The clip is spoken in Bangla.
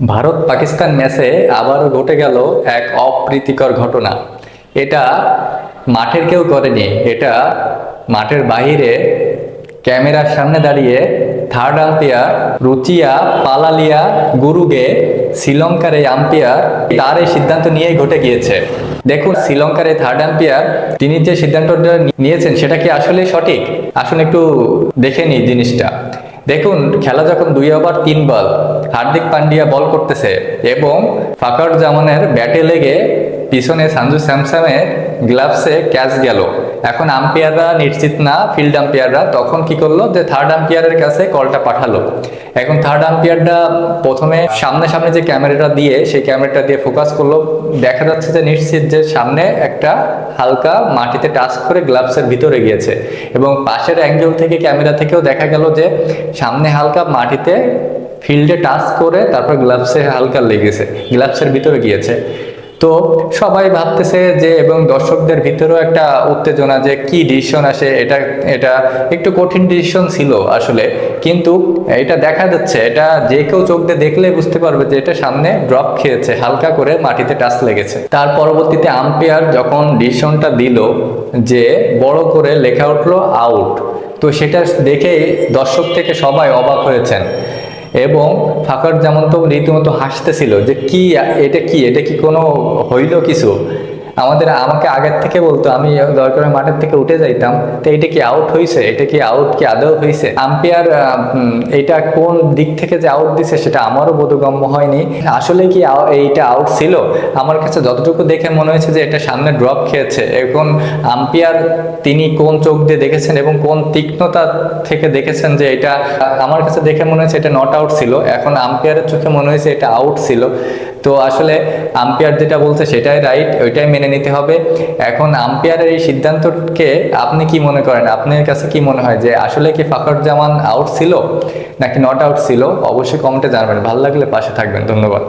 ভারত পাকিস্তান ম্যাচে আবারও ঘটে গেল এক অপ্রীতিকর ঘটনা। এটা মাঠের কেউ করেনি, এটা মাঠের বাইরে ক্যামেরার সামনে দাঁড়িয়ে থার্ড আম্পিয়ার রুচিয়া পালালিয়া গুরুগে শ্রীলঙ্কার এই আম্পিয়ার তার এই সিদ্ধান্ত নিয়েই ঘটে গিয়েছে। দেখুন, শ্রীলঙ্কার এই থার্ড আম্পিয়ার তিনি যে সিদ্ধান্তটা নিয়েছেন সেটা কি আসলে সঠিক? আসলে একটু দেখে নিই জিনিসটা। দেখুন, খেলা যখন দুই ওভার তিন বল, হার্দিক পান্ডিয়া বল করতেছে এবং ফাকর জামানের ব্যাটে লেগে পিছনে সানজু স্যামসামের গ্লাভসে ক্যাচ গেল। এখন আম্পায়াররা নিশ্চিত না ফিল্ড আম্পায়াররা তখন কি করল যে থার্ড আম্পায়ারের কাছে কলটা পাঠালো। এখন থার্ড আম্পায়ারটা প্রথমে সামনে সামনে যে ক্যামেরাটা দিয়ে, সেই ক্যামেরাটা দিয়ে ফোকাস করল। দেখা যাচ্ছে যে নিশ্চিত যে সামনে একটা হালকা মাটিতে টাচ করে গ্লাভসের ভিতরে গিয়েছে। এবং পাশের অ্যাঙ্গেল থেকে ক্যামেরা থেকেও দেখা গেল যে সামনে হালকা মাটিতে ফিল্ডে টাচ করে, তারপর গ্লাভসে হালকা লেগেছে গ্লাভসের ভিতরে গিয়েছে। তো সবাই ভাবতেছে যে, এবং দর্শকদের ভিতরেও একটা উত্তেজনা যে, কি ডিসিশন আসে, এটা এটা একটু কঠিন ডিসিশন ছিল আসলে। কিন্তু এটা দেখা যাচ্ছে, এটা যে কেউ চোখ দিয়ে দেখলে বুঝতে পারবে যে, এটা সামনে ড্রপ খেয়েছে, হালকা করে মাটিতে টাচ লেগেছে। তার পরবর্তীতে আম্পায়ার যখন ডিসিশনটা দিল যে, বড় করে লেখা উঠল আউট তো সেটা দেখেই দর্শক থেকে সবাই অবাক হয়েছেন। এবং ফাকর যেমন তো রীতিমতো হাসতেছিল যে কি, এটা কি এটা কি কোনো হইল কিছু? আমাদের, আমাকে আগের থেকে বলতো, আমি দরকার মাঠের থেকে উঠে যাইতাম, তো এটা কি আউট হয়েছে এটা কি আউট কি আদৌ হয়েছে আম্পায়ার এটা কোন দিক থেকে যে আউট দিছে সেটা আমারও বোধগম্য হয়নি। আসলে কি এইটা আউট ছিল? আমার কাছে যতটুকু দেখে মনে হয়েছে যে এটা সামনে ড্রপ খেয়েছে। এখন আম্পায়ার, তিনি কোন চোখ দিয়ে দেখেছেন এবং কোন তীক্ষ্ণতা থেকে দেখেছেন যে এটা, আমার কাছে দেখে মনে হয়েছে এটা নট আউট ছিল। এখন আম্পায়ারের চোখে মনে হয়েছে এটা আউট ছিল। তো আসলে আম্পায়ার যেটা বলছে সেটাই রাইট ওইটাই মেনে নিতে হবে। এখন আম্পায়ারের এই সিদ্ধান্তকে আপনি কি মনে করেন? আপনার কাছে কি মনে হয় যে আসলে কি ফাকর জামান আউট ছিল নাকি নট আউট ছিল? অবশ্যই কমেন্টে জানাবেন। ভালো লাগলে পাশে থাকবেন। ধন্যবাদ।